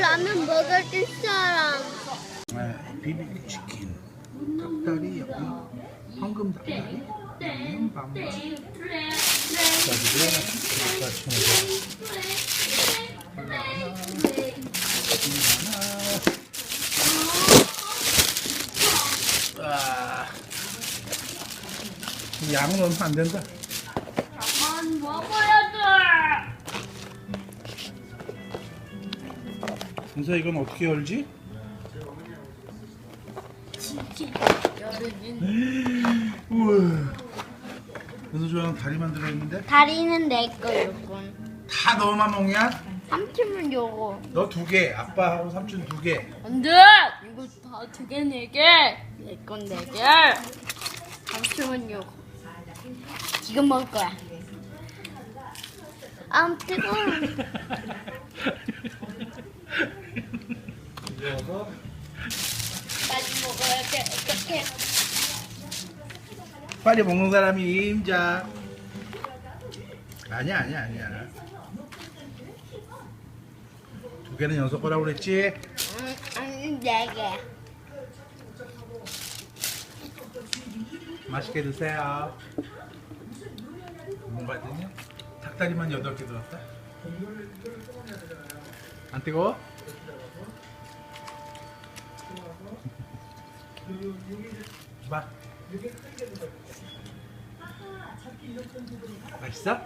라면 먹을 사람. 네, 비비큐 치킨, 닭다리 황금 닭다리, 양념 밤. 자, 이제 같이 먹어. 와. 양은 안 된다. 안 먹어야 은서 이건 어떻게 열지? 우와. 은서 좋아하는 다리만 들어있는데? 다리는 내 거였군. 다 너만 먹냐? 삼촌은 요거. 너 두 개, 아빠하고 삼촌 두 개. 안 돼! 이거 다 두 개, 네 개. 내건네 개. 삼촌은 요거. 지금 먹을 거야. 아, 뜨거워. 이어서 빨리 먹어야 돼. 어떡해. 빨리 먹는 사람이 임자. 아니야, 아니야, 아니야. 두 개는 연속 거라고 그랬지? 응, 아니, 네 개. 맛있게 드세요. 뭔가 되냐? 닭다리만 여덟 개 들었다. 안 뜨거워? 봐. 맛있어?